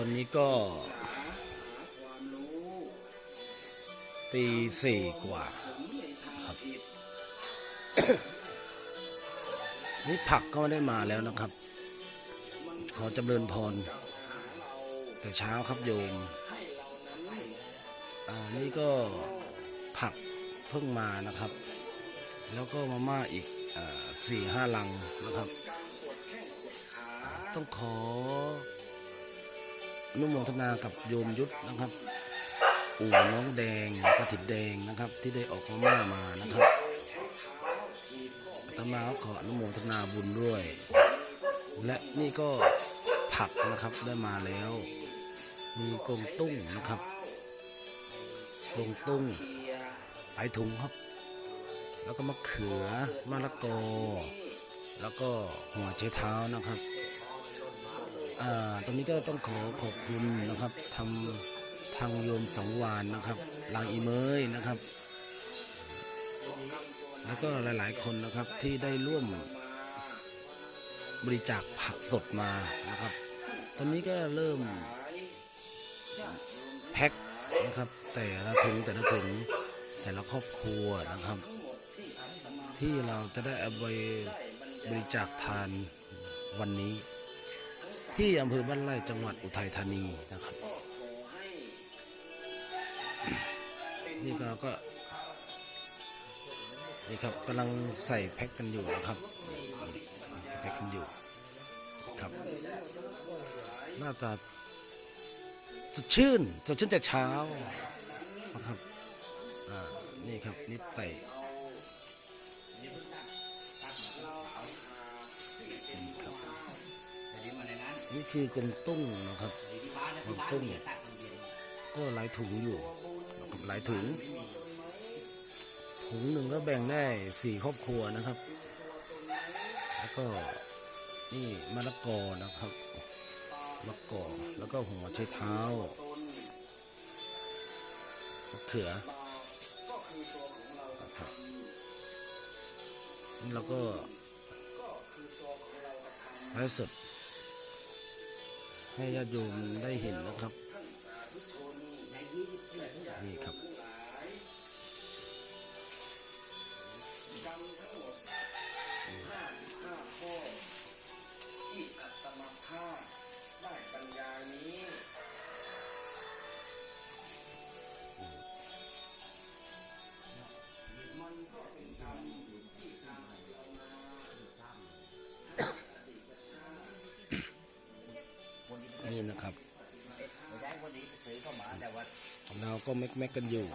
ตอนนี้ก็ตีสี่กว่าครับ นี่ผักก็ไม่ได้มาแล้วนะครับ ขอจำเริญพร แต่เช้าครับโยม อ่า นี่ก็ผักเพิ่งมานะครับ แล้วก็มาม่าอีกสี่ห้าลังนะครับ ต้องขอ อนุโมทนากับโยมยุทธนะครับ อู่น้องแดงกระถิบแดงนะครับ ที่ได้ออกมาม่ามานะครับตมาก็ขออนุโมทนาบุญด้วย และนี่ก็ผักนะครับได้มาแล้ว มีกงตุ้งนะครับกงตุ้งไอถุงครับ แล้วก็มะเขือมะละกอ แล้วก็หัวไชเท้านะครับ ตรงนี้ก็ต้องขอขอบคุณนะครับทำทางโยมสังวานนะครับลางอีเมยนะครับ แล้วก็หลายๆคนนะครับที่ได้ร่วมบริจาคผักสดมานะครับ ตอนนี้ก็เริ่มแพ็คนะครับ แต่ละถุงแต่ละถุงแต่ละครอบครัวนะครับ ที่เราจะได้เอาไปบริจาคทานวันนี้ ที่อำเภอบ้านไร่จังหวัดอุทัยธานีนะครับ นี่ก็ก็นี่ครับกำลังใส่แพ็คกันอยู่นะครับใส่แพ็คกันอยู่ครับ หน้าตาสดชื่นสดชื่นแต่เช้านะครับอ่านี่ครับนี่ไต่ นี่คือกงตุ้งนะครับกงตุ้งก็หลายถุงอยู่นะครับหลายถุง ถุงหนึ่งก็แบ่งได้สี่ครอบครัวนะครับ แล้วก็นี่มะละกอนะครับมะละกอแล้วก็หัวไชเท้ามะเขือนะครับนี่เราก็ไลฟ์สด ให้ญาติโยมได้เห็นนะครับ นี่ครับที่อัตมาภาได้บรรยานี้มันก็เป็น นี่นะครับ เราก็แม็กแม็กกันอยู่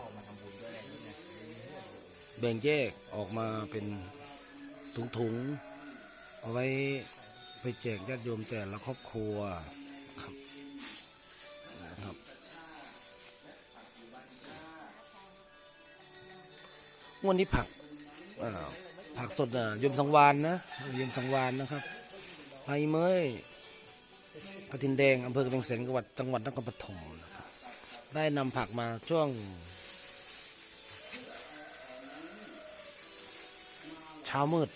แบ่งแยกออกมาเป็นถุงๆ เอาไว้ไปแจกญาติโยมแต่ละครอบครัวครับนะครับวันนี้ผักผักสดอะโยมสังวานนะโยมสังวานนะครับไอเมย กระทินแดงอำเภอกระเบงแสนจังหวัดจังหวัดนครปฐมนะครับได้นำผักมาช่วง เช้ามืด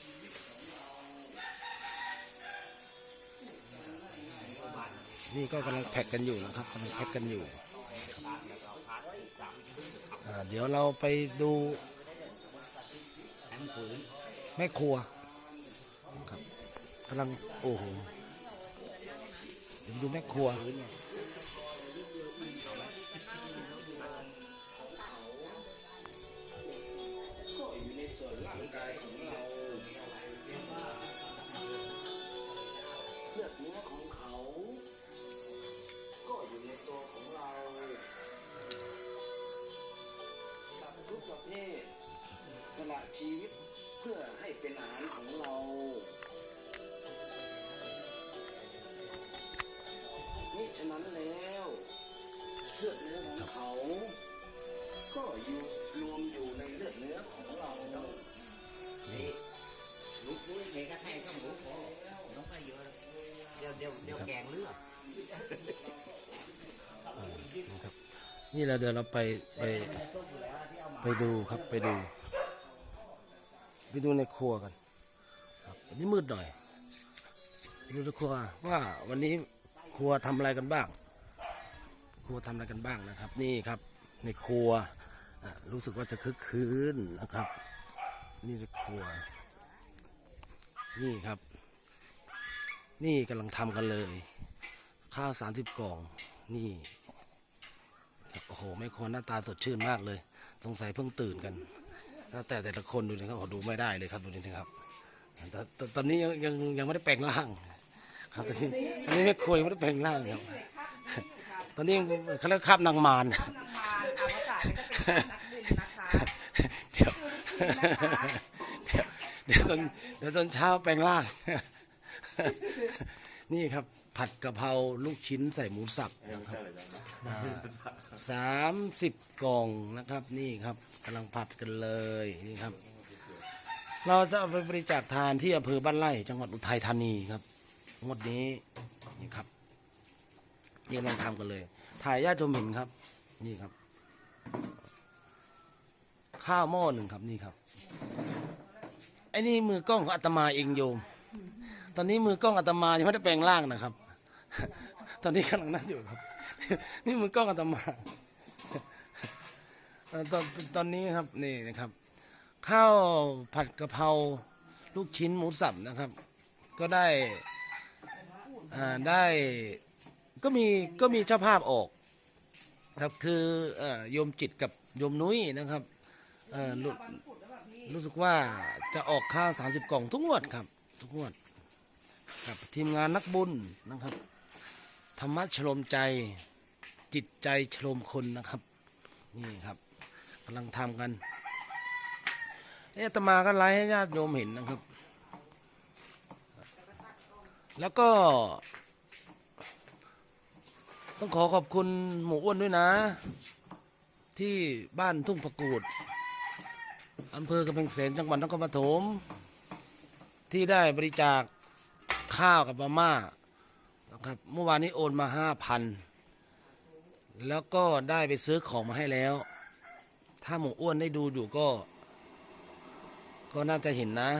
นี่ก็กำลังแพ็กกันอยู่นะครับกำลังแพ็กกันอยู่ เดี๋ยวเราไปดูแม่ครัวครับกำลังโอ้โห ดี๋ยวดูแม่ครัวอยู่ในส่วนร่างกายของเราเลือดเนื้อของเขาก็อยู่ในตัวของเราสัตว์ทุกประเภทสละชีวิตเพื่อให้เป็นอาหารของเรา ฉะนั้นแล้วเลือดเนื้อของเขา ก็อยู่รวมอยู่ในเลือดเนื้อของเรานี่ลูกลูกเด็กก็แทงก็หมูพอน้องก็เยอะเดี๋ยวเดี๋ยวเดี๋ยวแกงเลือดนะครับนี่เราเดี๋ยวเราไปไปไปดูครับไปดู ไปดูในครัวกันครับอันนี้มืดหน่อยไปดูในครัวว่าวันนี้ ครัวทำอะไรกันบ้าง ครัวทำอะไรกันบ้างนะครับ นี่ครับในครัวรู้สึกว่าจะคึกคืนนะครับ นี่ในครัว นี่ครับ นี่กำลังทำกันเลย ข้าวสามสิบกล่อง นี่โอ้โหแม่ครัวหน้าตาสดชื่นมากเลยสงสัยเพิ่งตื่นกันแล้วแต่แต่ละคนดูนะครับดูไม่ได้เลยครับดูนี่นะครับแต่แต่ตอนนี้ยังยังยังไม่ได้แปลงร่าง ครับตอนนี้ตอนนี้แม่ครัวยังไม่ได้แปลงร่างครับ ตอนนี้เขาเรียกคาบนางมารน้ำมาค่ะภาษาเนี่ยก็เป็นนักบินนะคะเดี๋ยวเดี๋ยวตอนเดี๋ยวตอนเช้าแปลงร่าง นี่ครับผัดกะเพราลูกชิ้นใส่หมูสับนะครับสามสิบกล่องนะครับ นี่ครับกำลังผัดกันเลยนี่ครับ เราจะเอาไปบริจาคทานที่อำเภอบ้านไร่จังหวัดอุทัยธานีครับ งวดนี้นี่ครับนี่กำลังทำกันเลย ถ่ายญาติโยมเห็นครับ นี่ครับ ข้าวหม้อหนึ่งครับนี่ครับไอ้นี่มือกล้องของอาตมาเองโยม ตอนนี้มือกล้องอาตมายังไม่ได้แปลงร่างนะครับ ตอนนี้กำลังนั่งอยู่ครับ นี่มือกล้องอาตมาตอนตอนนี้ครับนี่นะครับ ข้าวผัดกะเพราลูกชิ้นหมูสับนะครับ ก็ได้ อ่าได้ก็มีก็มีเจ้าภาพออกครับคือเอ่อโยมจิตกับโยมนุ้ยนะครับเอ่อรู้รู้สึกว่าจะออกข้าว30 กล่องทุกงวดครับ ทุกงวดกับทีมงานนักบุญนะครับ ธรรมะชโลมใจจิตใจชโลมคนนะครับ นี่ครับกำลังทำกันเอะอาตมาก็ไลฟ์ให้ญาติโยมเห็นนะครับ แล้วก็ ต้องขอขอบคุณหมูอ้วนด้วยนะ ที่บ้านทุ่งประกูดอำเภอกำแพงแสนจังหวัดนครปฐมที่ได้บริจาคข้าวกับมาม่านะครับเมื่อวานนี้โอนมาห้าพันแล้วก็ได้ไปซื้อของมาให้แล้ว ถ้าหมูอ้วนได้ดูอยู่ก็ ก็น่าจะเห็นนะ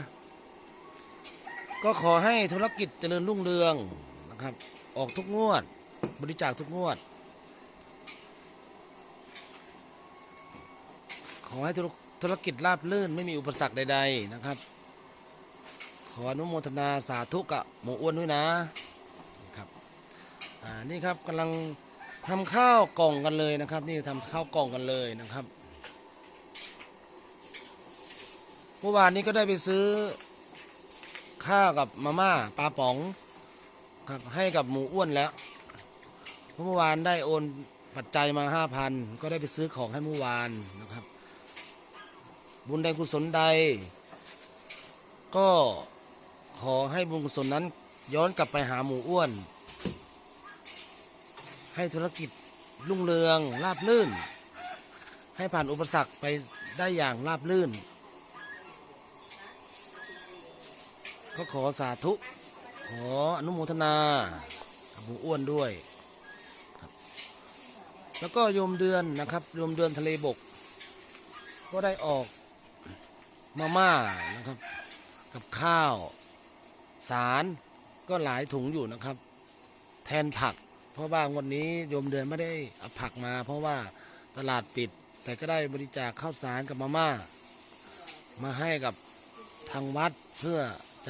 ก็ขอให้ธุรกิจเจริญรุ่งเรืองนะครับ ออกทุกงวด บริจาคทุกงวด ขอให้ธุรกิจราบรื่นไม่มีอุปสรรคใด ๆนะครับ ขออนุโมทนาสาธุกับหมูอ้วนด้วยนะครับอ่านี่ครับกำลังทำข้าวกล่องกันเลยนะครับ นี่ทำข้าวกล่องกันเลยนะครับเมื่อวานนี้ก็ได้ไปซื้อ ข้าวกับมาม่าปลาป๋องครับให้กับหมูอ้วนแล้วเพราะเมื่อวานได้โอนปัจจัยมาห้าพันก็ได้ไปซื้อของให้เมื่อวานนะครับ บุญใดกุศลใด ก็ขอให้บุญกุศลนั้นย้อนกลับไปหาหมูอ้วน ให้ธุรกิจรุ่งเรืองราบลื่น ให้ผ่านอุปสรรคไปได้อย่างราบลื่น ก็ขอสาธุ ขออนุโมทนาบหมูอ้วนด้วยครับแล้วก็โยมเดือนนะครับโยมเดือนทะเลบก ก็ได้ออกมาม่านะครับ กับข้าว สารก็หลายถุงอยู่นะครับ แทนผัก เพราะว่างวันนี้โยมเดือนไม่ได้เอาผักมา เพราะว่าตลาดปิด แต่ก็ได้บริจาคข้าวสารกับมาม่า มาให้กับทางวัดเพื่อ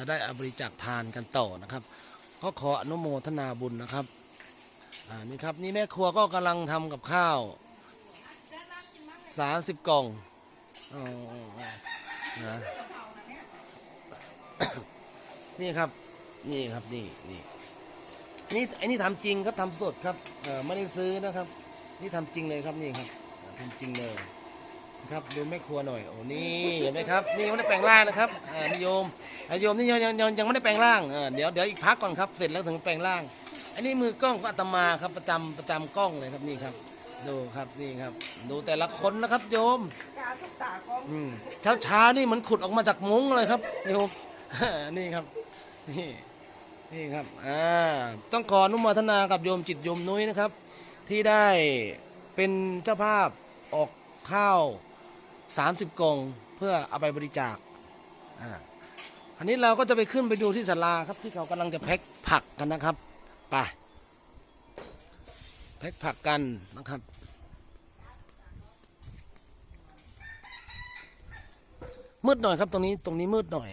จะได้อบริจาคทานกันต่อนะครับก็ขออนุโมทนาบุญนะครับอ่านี่ครับนี่แม่ครัวก็กำลังทำกับข้าวสามสิบกล่องอ๋อนะ นี่ครับ นี่ครับ นี่นี่นี่ไอ้นี่ทำจริงครับทำสดครับเออไม่ได้ซื้อนะครับ นี่ทำจริงเลยครับนี่ครับทำจริงเลย ครับดูแม่ครัวหน่อยโอ้นี่เห็นไหมครับนี่ยังไม่ได้แปลงร่างนะครับอ่านิยมนิยมนี่ยังยังยังยังไม่ได้แปลงร่างเออเดี๋ยวเดี๋ยวอีกพักก่อนครับเสร็จแล้วถึงแปลงร่าง อันนี้มือกล้องก็อาตมาครับประจำประจำกล้องเลยครับนี่ครับ ดูครับนี่ครับ ดูแต่ละคนนะครับโยม กาทุกตากองเช้าเช้าๆนี่เหมันขุดออกมาจากมุ้งเลยครับโยม นี่ครับ นี่นี่ครับอ่าต้องขออนุโมทนากับโยมจิตโยมนุ้ยนะครับ ที่ได้เป็นเจ้าภาพออกข้าว 30กล่องเพื่อเอาไปบริจาคอ่าอันนี้เราก็จะไปขึ้นไปดูที่ศาลาครับที่เขากำลังจะแพ็คผักกันนะครับไปแพ็คพ็คผักกันนะครับมืดหน่อยครับตรงนี้ตรงนี้มืดหน่อย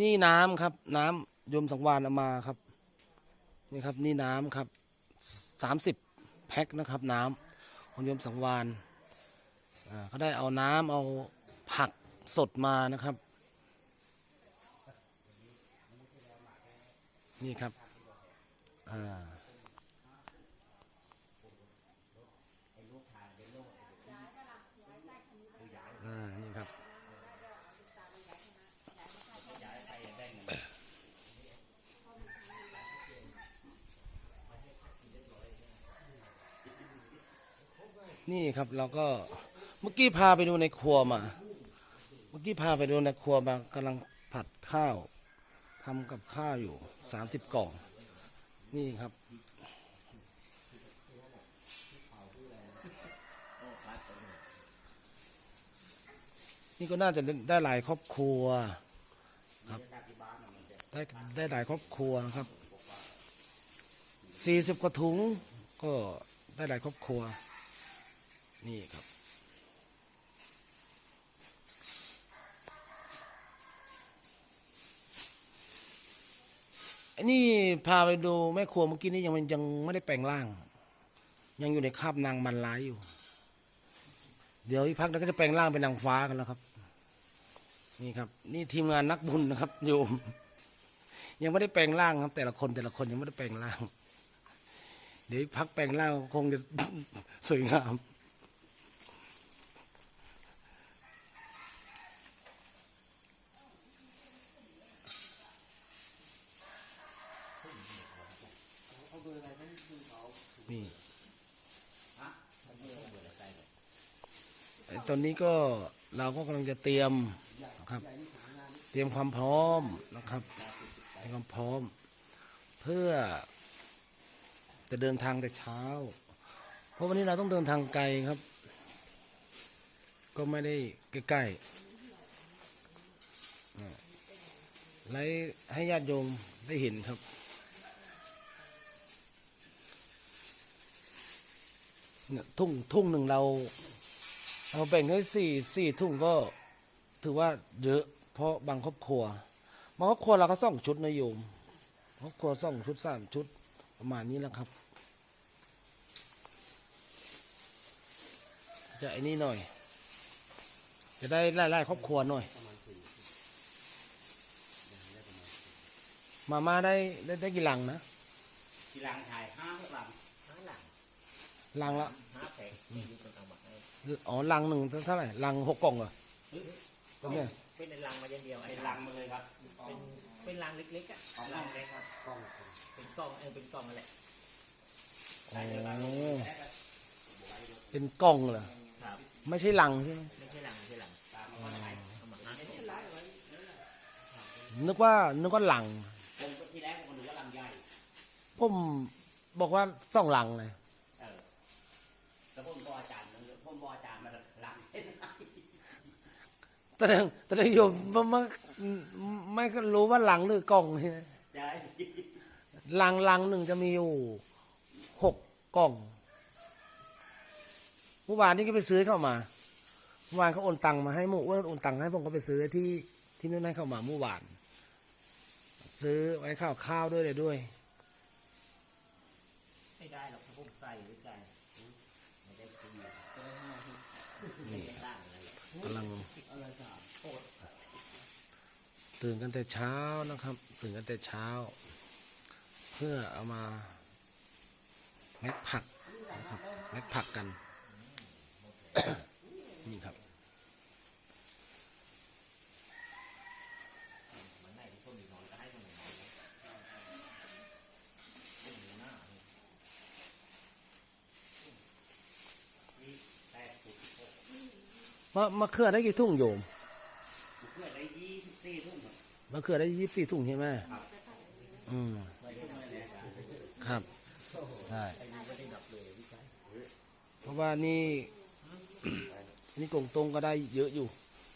นี่น้ำครับ น้ำโยมสังวานเอามาครับ นี่ครับนี่น้ำครับสามสิบแพ็คนะครับ น้ำของโยมสังวานเขาได้เอาน้ำเอาผักสดมานะครับ นี่ครับอ่าอ่านี่ครับ นี่ครับเราก็เมื่อกี้พาไปดูในครัวมา เมื่อกี้พาไปดูในครัวมากำลังผัดข้าวทำกับข้าวอยู่สามสิบกล่อง นี่ครับนี่ก็น่าจะได้หลายครอบครัวครับได้ได้หลายครอบครัวครับสี่สิบกว่าถุงก็ได้หลายครอบครัว นี่ครับอ้นี่พาไปดูแม่ครัวเมื่อกี้นี่ยังมันยังไม่ได้แปลงร่าง ยังอยู่ในคาบนางมันร้ายอยู่ เดี๋ยวอีกพักเราก็จะแปลงร่างเป็นนางฟ้ากันแล้วครับ นี่ครับ นี่ทีมงานนักบุญนะครับโยมยังไม่ได้แปลงร่างครับ แต่ละคนแต่ละคนยังไม่ได้แปลงร่าง เดี๋ยวพักแปลงร่างคงจะสวยงาม อ้ตอนนี้ก็เราก็กำลังจะเตรียมนะครับ เตรียมความพร้อมนะครับเตรียมความพร้อม เพื่อจะเดินทางแต่เช้า เพราะวันนี้เราต้องเดินทางไกลครับ ก็ไม่ได้ใกล้ๆไลให้ญาติโยมได้เห็นครับเนี่ยทุ่งทุ่งหนึ่งเรา เราแบ่งให้สี่สี่ทุ่งก็ถือว่าเยอะ เพราะบางครอบครัวบางครอบครัวเราก็ส่องชุดนะโยมครอบครัวส่องชุดสามชุดประมาณนี้แหละครับ จะไอ้นี่หน่อย จะได้ไล่ไล่ครอบครัวหน่อย มาม่าได้ได้ได้กี่หลังนะทีหลังถ่ายห้าหกหลังห้าหลัง ลังละห้าแผงนี่ยุคนเอามาให้อ๋อลังหนึ่งเท่าไหร่ลังหกกล่องเหรอเนี่ยเป็นในลังมาอย่างเดียวไอ้ลังมาเลยครับ เป็นเป็นลังเล็กๆอะลังเล็กครับกล่องเป็นกล่องเออเป็นกล่องนั่นแหละโอ้เป็นกล่องเหรอครับไม่ใช่ลังใช่ไหมไม่ใช่ลังไม่ใช่ลังเอามาให้เอามาให้นึกว่านึกว่าลังผมก็ที่แรกผมก็นึกว่าลังใหญ่ผมบอกว่าสองลังเลยเออ แล้วผมบอกอาจารย์นะผมบอกอาจารย์มาลังให้ได้แต่เดิมแต่เดิมโยมไม่ไม่ไม่รู้ว่าหลังหรือกล่องใช่ไหมใช่ลังลังหนึ่งจะมีอยู่หกกล่องเมื่อวานนี้ก็ไปซื้อเข้ามาเมื่อวานเขาโอนตังมาให้หมู่อ้วนโอนตังให้ผมก็ไปซื้อที่ที่นู่นให้เข้ามาเมื่อวาน ซื้อไว้ข้าวข้าวด้วยเลยด้วย ไม่ได้หรอกถ้าผมใส่หรือใจไม่ได้กิน นี่ ไม่ต่างอะไรหรอ กำลังตื่นกันแต่เช้านะครับ ตื่นกันแต่เช้า เพื่อเอามาแม็กผักนะครับแม็กผักกัน นี่ครับ แปดฟุตหก มะมะเขือได้กี่ทุ่งโยมเพื่อได้ยี่สิบสี่ทุ่มครับมะเขือได้ยี่สิบสี่ทุ่งใช่ไหมอืมครับใช่เพราะว่านี่อันนี่กงตรงก็ได้เยอะอยู่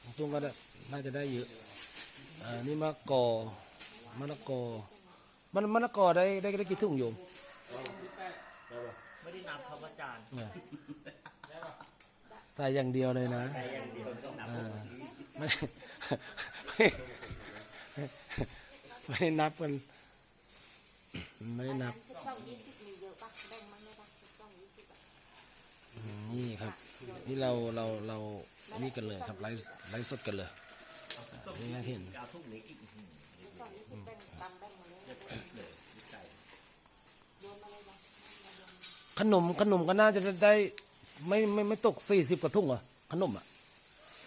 กงตรงก็ได้น่าจะได้เยอะอ่านี่มะกอมะละกอมันมะละกอได้ได้ได้กี่ถุงโยมไม่ได้นับครับอาจารย์เนี่ย ใส่อย่างเดียวเลยนะแต่อย่างเดียวต้องนับเออไม่ไม่ไม่ได้นับกันไม่ได้นับสิบสองยี่สิบมีเยอะปะแบ่งมั้งไหมปะสิบสองยี่สิบอะอืมนี่ครับ นี่เราเราเรานี่กันเลยครับไลฟ์ไลฟ์สดกันเลยนี่ให้เห็นเอาทุกเล็กอีกสิบสองยี่สิบแบ่งตำแบ่งมาเลยรวมมาเลยนะขนมขนมก็น่าจะได้ ไม่ไม่ไม่ตกสี่สิบกว่าทุ่งเหรอขนมอะ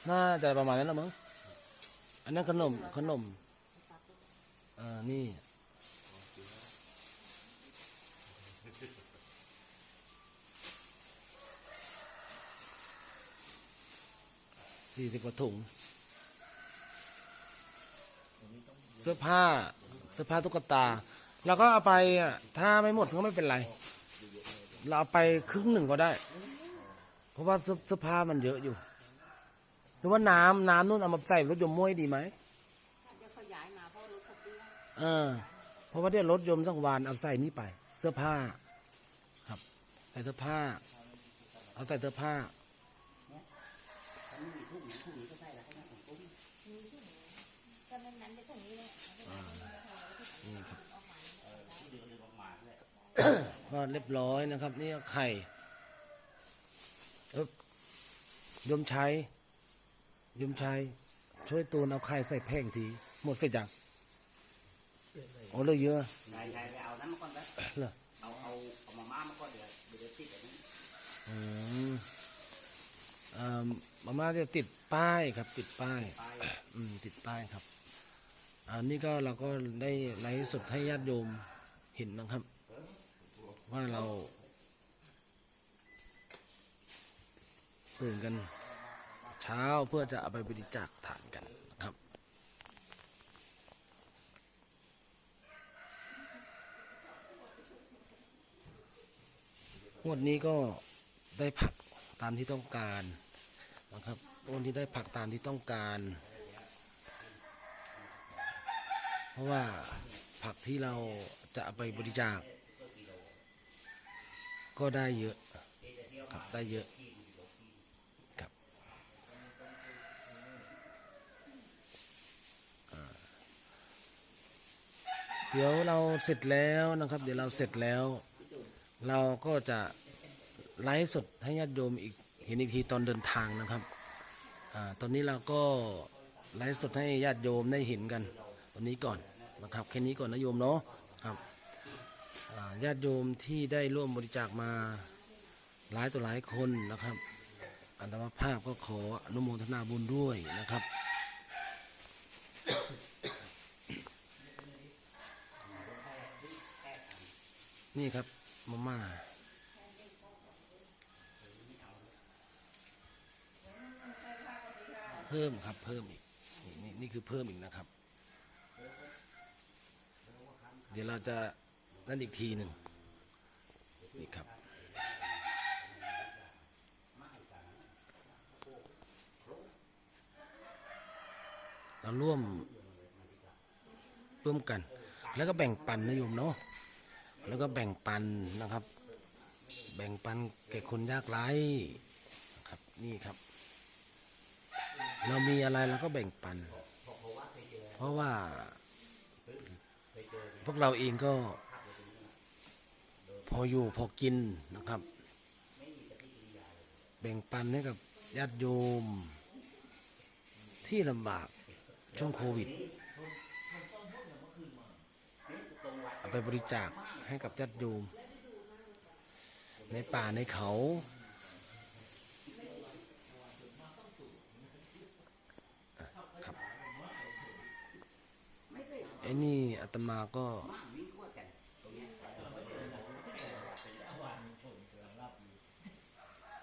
น่าจะประมาณนั้นละมั้งอันนั้นขนมขนมอ่านี่สี่สิบกว่าถุงเสื้อผ้าเสื้อผ้าตุ๊กตาเราก็เอาไปอะถ้าไม่หมดก็ไม่เป็นไร เราเอาไปครึ่งหนึ่งก็ได้ ราะว่าเสื้อเสื้อผ้ามันเยอะอยู่ หรือว่าน้ำน้ำนู่นเอามาใส่รถยมต์ม้วยดีไหมเดี๋ยวเขาย้ายมาเพราะรถเขาเตี้ยเออเพราะว่าเดี๋ยวรถยมต์สังวานเอาใส่นี่ไป เสื้อผ้า ครับใส่เสื้อผ้า เอาใส่เสื้อผ้าก็นั้นนั้นไปตรงนี้เลยนี่ครับก็เรียบร้อยนะครับ นี่ก็ไข่ เอ๊บยมชัยยมชัยช่วยตูนเอาไข่ใส่แพงทีหมดเสร็จยังโอ้เลยเยอะยายยายไปเอานั้นมาก่อนนะเหรอเอาเอาเอามาม่ามาก่อนเดี๋ยวเดี๋ยวติดอันนี้อืมอ่ามาม่าจะติดป้ายครับ ติดป้ายไปอืมติดป้ายครับอันนี้ก็เราก็ได้ไลฟ์สดให้ญาติโยมเห็นนะครับ ว่าเรา ตื่นกันเช้าเพื่อจะเอาไปบริจาคฐานกันนะครับ งวดนี้ก็ได้ผักตามที่ต้องการนะครับงวดนี้ได้ผักตามที่ต้องการ เพราะว่าผักที่เราจะเอาไปบริจาค ก็ได้เยอะครับได้เยอะครับอ่า เดี๋ยวเราเสร็จแล้วนะครับ เดี๋ยวเราเสร็จแล้ว เราก็จะไลฟ์สดให้ญาติโยมอีกเห็นอีกทีตอนเดินทางนะครับอาตอนนี้เราก็ไลฟ์สดให้ญาติโยมได้เห็นกัน ตอนนี้ก่อนนะครับแค่นี้ก่อนนะโยมเนาะครับญาติโยมที่ได้ร่วมบริจาคมาหลายต่อหลายคนนะครับ อันตมาภาพก็ขออนุโมทนาบุญด้วยนะครับ นี่ครับมาม่าเพิ่มครับเพิ่มอีกนี่นี่นี่คือเพิ่มอีกนะครับ เดี๋ยวเราจะนั่นอีกทีหนึ่งนี่ครับเราร่วมร่วมกัน แล้วก็แบ่งปันนะโยมเนาะ แล้วก็แบ่งปันนะครับ แบ่งปันแก่คนยากไร้ครับนี่ครับ เรามีอะไรเราก็แบ่งปัน เพราะว่า พวกเราเองก็ พออยู่พอกินนะครับ แบ่งปันให้กับญาติโยม ที่ลำบากช่วงโควิดเอาไปบริจาค ให้กับญาติโยมในป่าในเขา ครับไอ้นี่อาตมาก็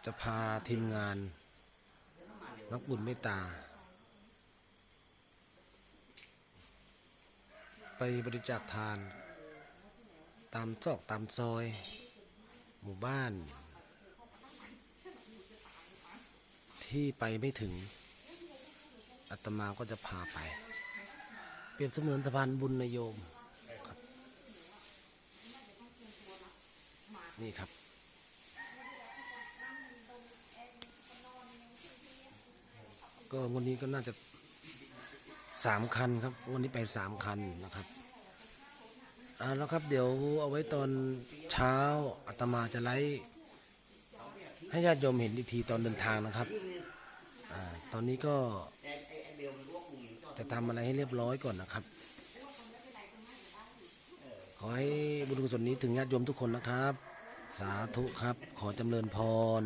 จะพาทีมงาน นักบุญเมตตา ไปบริจาคทาน ตามซอกตามซอย หมู่บ้าน ที่ไปไม่ถึงอาตมาก็จะพาไป เปรียบเสมือนสะพานบุญนโยมครับนี่ครับก็วันนี้ก็น่าจะสามคันครับ วันนี้ไปสามคันนะครับ เอาแล้วครับเดี๋ยวเอาไว้ตอนเช้าอาตมาจะไลฟ์ให้ญาติโยมเห็นอีกทีตอนเดินทางนะครับอตอนนี้ก็จะทำอะไรให้เรียบร้อยก่อนนะครับ ขอให้บุญกุศลนี้ถึงญาติโยมทุกคนนะครับ สาธุครับ ขอจำเริญพร